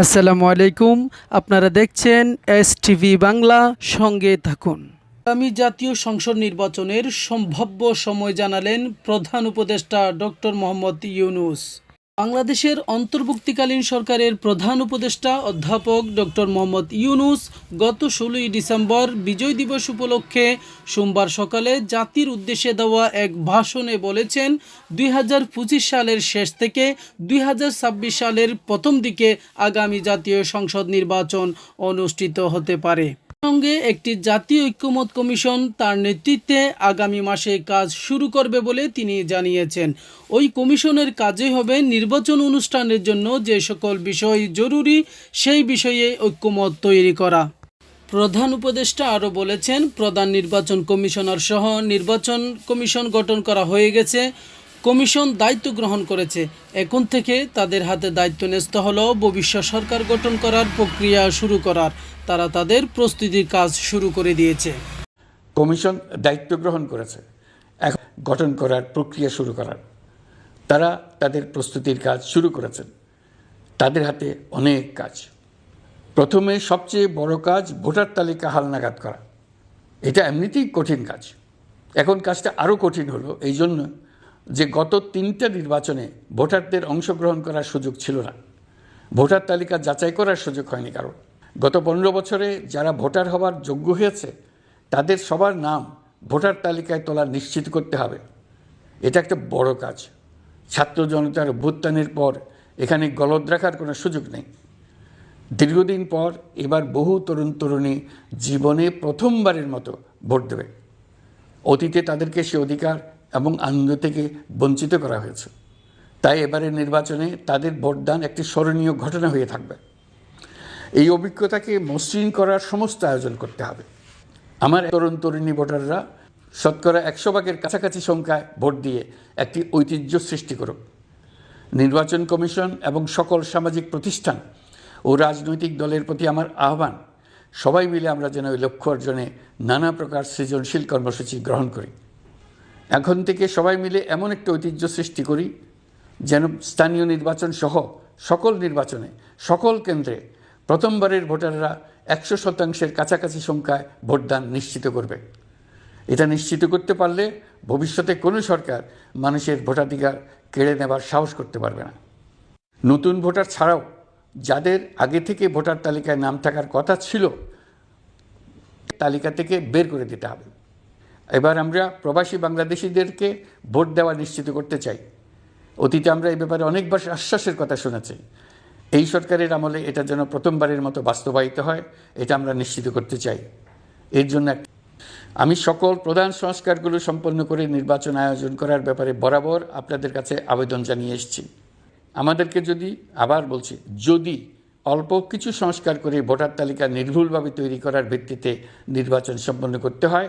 আসসালামু আলাইকুম। আপনারা দেখছেন এস টিভি বাংলা, সঙ্গে থাকুন। আগামী জাতীয় সংসদ নির্বাচনের সম্ভাব্য সময় জানালেন প্রধান উপদেষ্টা ডক্টর মোহাম্মদ ইউনুস। বাংলাদেশের অন্তর্বর্তীকালীন সরকারের প্রধান উপদেষ্টা অধ্যাপক ডক্টর মোহাম্মদ ইউনুস গত ষোলোই ডিসেম্বর বিজয় দিবস উপলক্ষে সোমবার সকালে জাতির উদ্দেশ্যে দেওয়া এক ভাষণে বলেছেন, দুই হাজার পঁচিশ সালের শেষ থেকে দুই হাজার ছাব্বিশ সালের প্রথম দিকে আগামী জাতীয় সংসদ নির্বাচন অনুষ্ঠিত হতে পারে। সঙ্গে একটি জাতীয় ঐক্যমত কমিশন তার নেতৃত্বে আগামী মাসে কাজ শুরু করবে বলে তিনি জানিয়েছেন। ওই কমিশনের কাজে হবে নির্বাচন অনুষ্ঠানের জন্য যে সকল বিষয় জরুরি, সেই বিষয়ে ঐক্যমত তৈরি করা। প্রধান উপদেষ্টা আরও বলেছেন, প্রধান নির্বাচন কমিশনার সহ নির্বাচন কমিশন গঠন করা হয়ে গেছে। কমিশন দায়িত্ব গ্রহণ করেছে। এখন থেকে তাদের হাতে দায়িত্ব ন্যস্ত হল ভবিষ্যৎ সরকার গঠন করার প্রক্রিয়া শুরু করার। তারা তাদের প্রস্তুতির কাজ শুরু করে দিয়েছে। কমিশন দায়িত্ব গ্রহণ করেছে। এখন গঠন করার প্রক্রিয়া শুরু করার। তারা তাদের প্রস্তুতির কাজ শুরু করেছেন। তাদের হাতে অনেক কাজ। প্রথমে সবচেয়ে বড় কাজ ভোটার তালিকা হালনাগাদ করা। এটা এমনিতেই কঠিন কাজ। এখন কাজটা আরও কঠিন হলো। এই জন্য যে গত তিনটা নির্বাচনে ভোটারদের অংশগ্রহণ করার সুযোগ ছিল না। ভোটার তালিকা যাচাই করার সুযোগ হয়নি কারণ গত পনেরো বছরে যারা ভোটার হওয়ার যোগ্য হয়েছে, তাদের সবার নাম ভোটার তালিকায় তোলা নিশ্চিত করতে হবে। এটা একটা বড় কাজ। ছাত্র জনতার অভ্যুত্থানের পর এখানে গলদ রাখার কোনো সুযোগ নেই। দীর্ঘদিন পর এবার বহু তরুণ তরুণী জীবনে প্রথমবারের মতো ভোট দেবে। অতীতে তাদেরকে সে অধিকার এবং আনন্দ থেকে বঞ্চিত করা হয়েছে। তাই এবারের নির্বাচনে তাদের ভোটদান একটি স্মরণীয় ঘটনা হয়ে থাকবে। এই অভিজ্ঞতাকে মসৃণ করার সমস্ত আয়োজন করতে হবে। আমার তরুণ তরুণী ভোটাররা শতকরা একশো ভাগের কাছাকাছি সংখ্যায় ভোট দিয়ে একটি ঐতিহ্য সৃষ্টি করুক। নির্বাচন কমিশন এবং সকল সামাজিক প্রতিষ্ঠান ও রাজনৈতিক দলের প্রতি আমার আহ্বান, সবাই মিলে আমরা যেন ওই লক্ষ্য অর্জনে নানা প্রকার সৃজনশীল কর্মসূচি গ্রহণ করি। এখন থেকে সবাই মিলে এমন একটা ঐতিহ্য সৃষ্টি করি, যেন স্থানীয় নির্বাচন সহ সকল নির্বাচনে, সকল কেন্দ্রে প্রথমবারের ভোটাররা একশো শতাংশের কাছাকাছি সংখ্যায় ভোটদান নিশ্চিত করবে। এটা নিশ্চিত করতে পারলে ভবিষ্যতে কোনো সরকার মানুষের ভোটাধিকার কেড়ে নেবার সাহস করতে পারবে না। নতুন ভোটার ছাড়াও যাদের আগে থেকে ভোটার তালিকায় নাম থাকার কথা ছিল, তালিকা থেকে বের করে দিতে হবে। এবার আমরা প্রবাসী বাংলাদেশিদেরকে ভোট দেওয়া নিশ্চিত করতে চাই। অতীতে আমরা এই ব্যাপারে অনেকবার আশ্বাসের কথা শুনেছি। এই সরকারের আমলে এটা যেন প্রথমবারের মতো বাস্তবায়িত হয়, এটা আমরা নিশ্চিত করতে চাই। এর জন্য আমি সকল প্রধান সংস্কারগুলো সম্পন্ন করে নির্বাচন আয়োজন করার ব্যাপারে বরাবর আপনাদের কাছে আবেদন জানিয়ে এসেছি। আমাদেরকে যদি, আবার বলছি, যদি অল্প কিছু সংস্কার করে ভোটার তালিকা নির্ভুলভাবে তৈরি করার ভিত্তিতে নির্বাচন সম্পন্ন করতে হয়